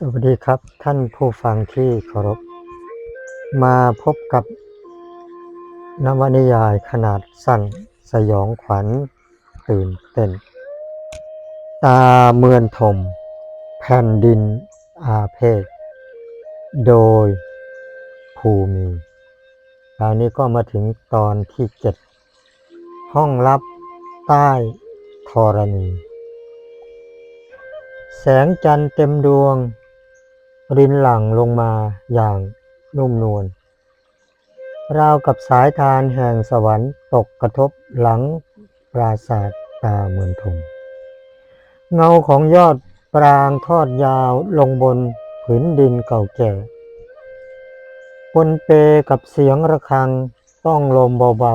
สวัสดีครับท่านผู้ฟังที่เคารพ มาพบกับนวนิยายขนาดสั้นสยองขวัญตื่นเต้น ตาเมือนถม แผ่นดินอาเพศ โดยภูมิคราวนี้ก็มาถึงตอนที่เจ็ดห้องลับใต้ธรณีแสงจันทร์เต็มดวง รินหลั่งลงมาอย่างนุ่มนวลราวกับสายทานแห่งสวรรค์ตกกระทบหลังปราศาสตร์ตาเมือนทมเงาของยอดปรางทอดยาวลงบนผืนดินเก่าแก่ปนเปกับเสียงระฆังต้องลมเบา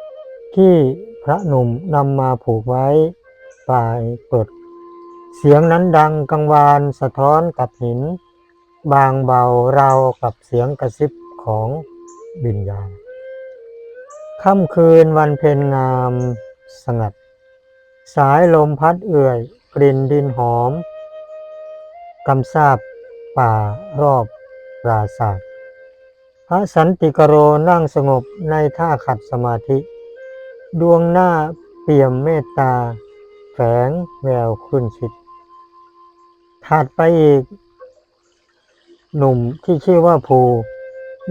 ๆ ที่พระหนุ่มนำมาผูกไว้ปลายเปิด เสียงนั้นดังกังวานสะท้อนกับหิน บางเบาราวกับเสียงกระซิบของวิญญาณค่ำคืนวันเพ็ญงามสงัด สายลมพัดเอื่อย กลิ่นดินหอมกำซาบป่ารอบปราศาสตร์พระสันติกโรนั่งสงบในท่าขัดสมาธิ ดวงหน้าเปี่ยมเมตตา แฝงแววคุณชิด ถัดไปอีก หนุ่มที่ชื่อว่าภู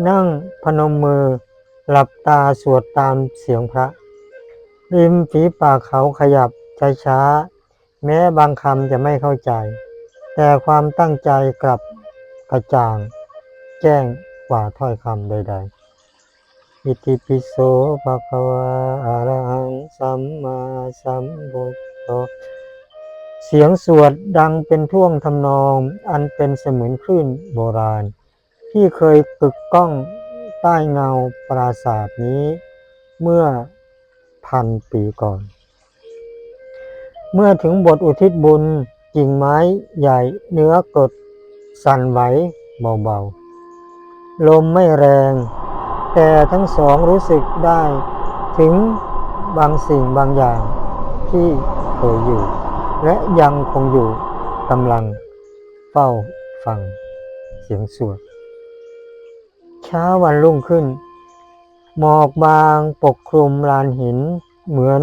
นั่งพนมมือ หลับตาสวดตามเสียงพระ ริมฝีปากเขาขยับช้าๆแม้บางคำจะไม่เข้าใจ แต่ความตั้งใจกลับกระจ่าง แจ้งกว่าถ้อยคำใดๆอิติปิโสภะคะวะอะระหังสัมมาสัม เสียงสวดดังเป็นท่วงทำนองอันเป็นเสมือนคลื่นโบราณ ที่เคยกึกก้องใต้เงาปราสาทนี้ เมื่อพันปีก่อน เมื่อถึงบทอุทิศบุญกิ่งไม้ใหญ่เนื้อกดสั่นไหวเบาๆ ลมไม่แรง แต่ทั้งสองรู้สึกได้ถึงบางสิ่งบางอย่างที่เคยอยู่ และยังคงอยู่กำลังเฝ้าฟังเสียงสวด เช้าวันรุ่งขึ้น หมอกบางปกคลุมลานหินเหมือน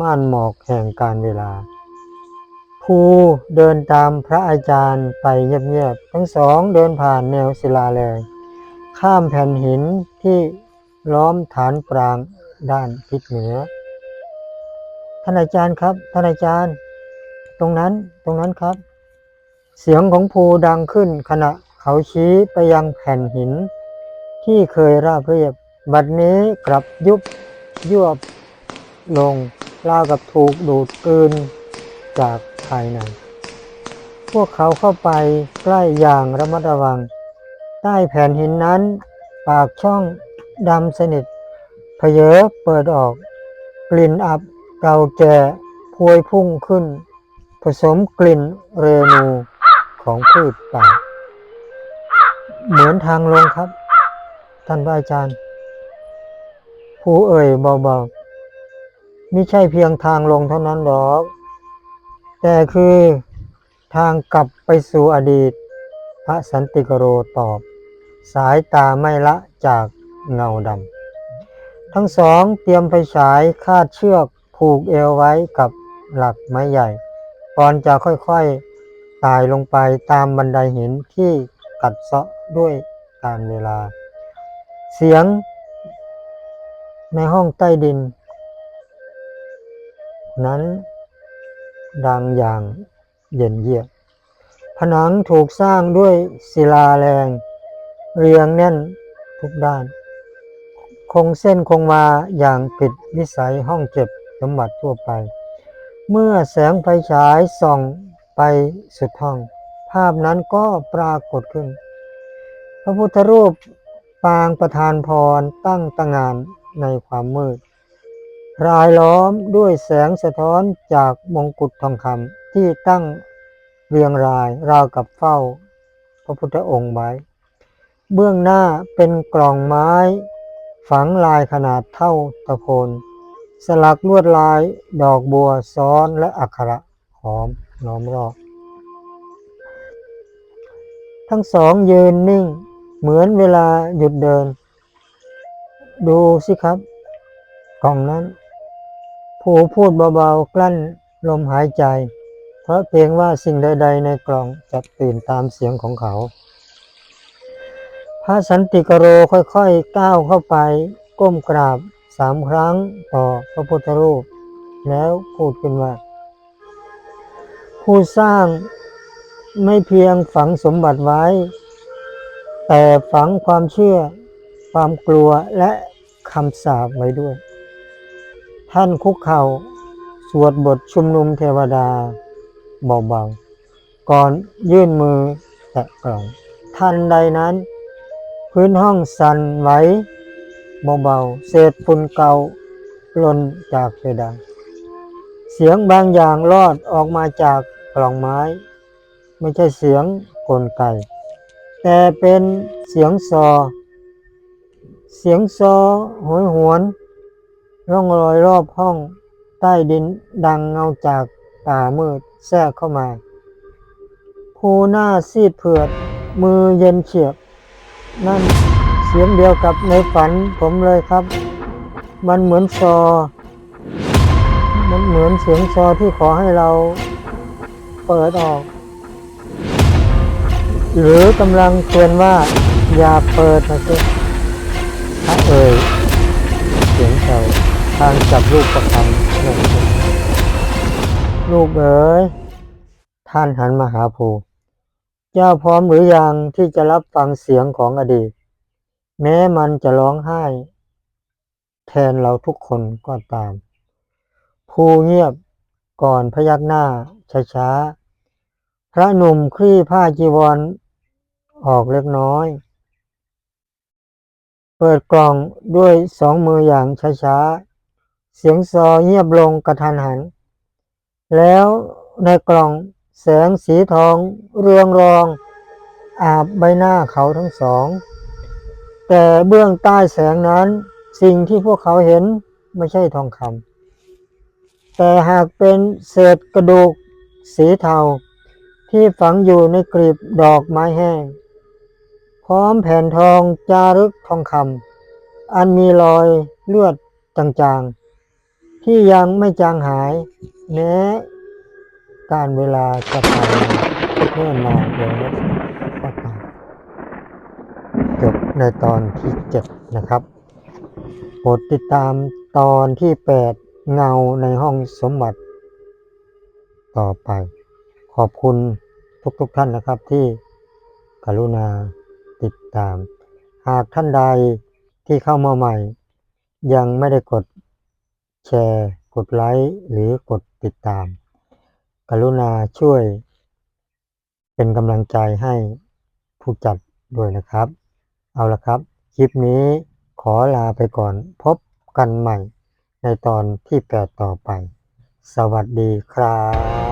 ม่านหมอกแห่งการเวลา ภูเดินตามพระอาจารย์ไปเงียบๆทั้งสองเดินผ่านแนวศิลาแรงข้ามแผ่นหินที่ล้อมฐานปรางด้านทิศเหนือท่านอาจารย์ครับท่านอาจารย์ ตรงนั้นตรงนั้นครับ เสียงของภูดังขึ้นขณะเขาชี้ไปยังแผ่นหิน ที่เคยราบเรียบ บัดนี้กลับยุบยวบลงราวกับถูกดูดกลืนจากภายใน พวกเขาเข้าไปใกล้อย่างระมัดระวัง ใต้แผ่นหินนั้น ปากช่องดำสนิทเพเยอเปิดออก กลิ่นอับเก่าแก่พวยพุ่งขึ้น ผสมกลิ่นเรนูของพืชป่า เหมือนทางลงครับ ท่านพระอาจารย์ ผู้เอ่ยเบาๆไม่ใช่เพียงทางลงเท่านั้นหรอก แต่คือทางกลับไปสู่อดีต พระสันติกโรตอบ สายตาไม่ละจากเงาดำทั้งสองเตรียมไฟฉายคาดเชือกผูกเอวไว้กับหลักไม้ใหญ่ ก่อนจะค่อยๆไต่ลงไปตามบันไดหินที่กัดเซาะด้วยการเวลา เสียงในห้องใต้ดิน นั้นดังอย่างเย็นเยียบผนังถูกสร้างด้วยศิลาแรง เรียงแน่นทุกด้าน คงเส้นคงมาอย่างผิดวิสัยห้องเก็บสมบัติทั่วไป เมื่อแสงไฟฉายส่องไปสุดห้อง ภาพนั้นก็ปรากฏขึ้น พระพุทธรูปปางประธานพรตั้งตะงานในความมืด รายล้อมด้วยแสงสะท้อนจากมงกุฎทองคำที่ตั้งเรียงรายราวกับเฝ้า พระพุทธองค์ไว้ เบื้องหน้าเป็นกล่องไม้ ฝังลายขนาดเท่าตะโพน สลักลวดลายดอกบัวซ้อนและอักขระหอมล้อมรอบ ทั้งสองยืนนิ่งเหมือนเวลาหยุดเดิน ดูสิครับ กล่องนั้น ผู้พูดเบาๆกลั้นลมหายใจ เพราะเพียงว่าสิ่งใด ๆ ในกล่องจะตื่นตามเสียงของเขา พระสันติกโรค่อยๆก้าวเข้าไปก้มกราบ สามครั้งต่อพระพุทธรูป แล้วพูดขึ้นว่า ผู้สร้างไม่เพียงฝังสมบัติไว้ แต่ฝังความเชื่อ ความกลัวและคำสาปไว้ด้วย ท่านคุกเข่าสวดบทชุมนุมเทวดาเบาๆ ก่อนยื่นมือแตะกล่อง ทันใดนั้น พื้นห้องสั่นไหว เบาๆเศษฝุ่นเก่าหล่นจากเพดานเสียงบางอย่างรอดออกมาจากกล่องไม้ ไม่ใช่เสียงกลไก แต่เป็นเสียงซอ เสียงซอโหยหวน ร่องรอยรอบห้องใต้ดินดังเงาจากป่ามืดแทรกเข้ามาภูหน้าซีดเผือด มือเย็นเฉียบนั่น สียงเดียวกับในฝันผมเลยครับ มันเหมือนซอ มันเหมือนเสียงซอที่ขอให้เราเปิดออก หรือกำลังเตือนว่าอย่าเปิดนะสิพระเอ่ยเสียงเก่าทางจับลูกประคำลงลูกเอ๋ยท่านหันมาหาภูเจ้าพร้อมหรือยังที่จะรับฟังเสียงของอดีต แม้มันจะร้องไห้ แทนเราทุกคนก็ตามภูเงียบก่อนพยักหน้าช้าๆพระหนุ่มคลี่ผ้าจีวรออกเล็กน้อย เปิดกล่องด้วยสองมืออย่างช้าๆเสียงซอเงียบลงกระทันหัน แล้วในกล่องแสงสีทองเรืองรอง อาบใบหน้าเขาทั้งสอง แต่เบื้องใต้แสงนั้น สิ่งที่พวกเขาเห็นไม่ใช่ทองคำแต่หากเป็นเศษกระดูกสีเทาที่ฝังอยู่ในกลีบดอกไม้แห้ง พร้อมแผ่นทองจารึกทองคำอันมีรอยเลือดจางๆ ที่ยังไม่จางหายแม้การเวลาจะผ่านเนิ่นนานแล้วก็ตามจบ ในตอนที่เจ็ดนะครับโปรดติดตามตอนที่แปดเงาในห้องสมบัติ ต่อไป ขอบคุณทุกๆทท่านนะครับที่กรุณาติดตาม หากท่านใดที่เข้ามาใหม่ ยังไม่ได้กดแชร์ กดไลค์ หรือกดติดตาม กรุณาช่วย เป็นกำลังใจให้ผู้จัดด้วยนะครับ เอาละครับ คลิปนี้ขอลาไปก่อนพบกันใหม่ในตอนที่ 8 ต่อไป สวัสดีครับ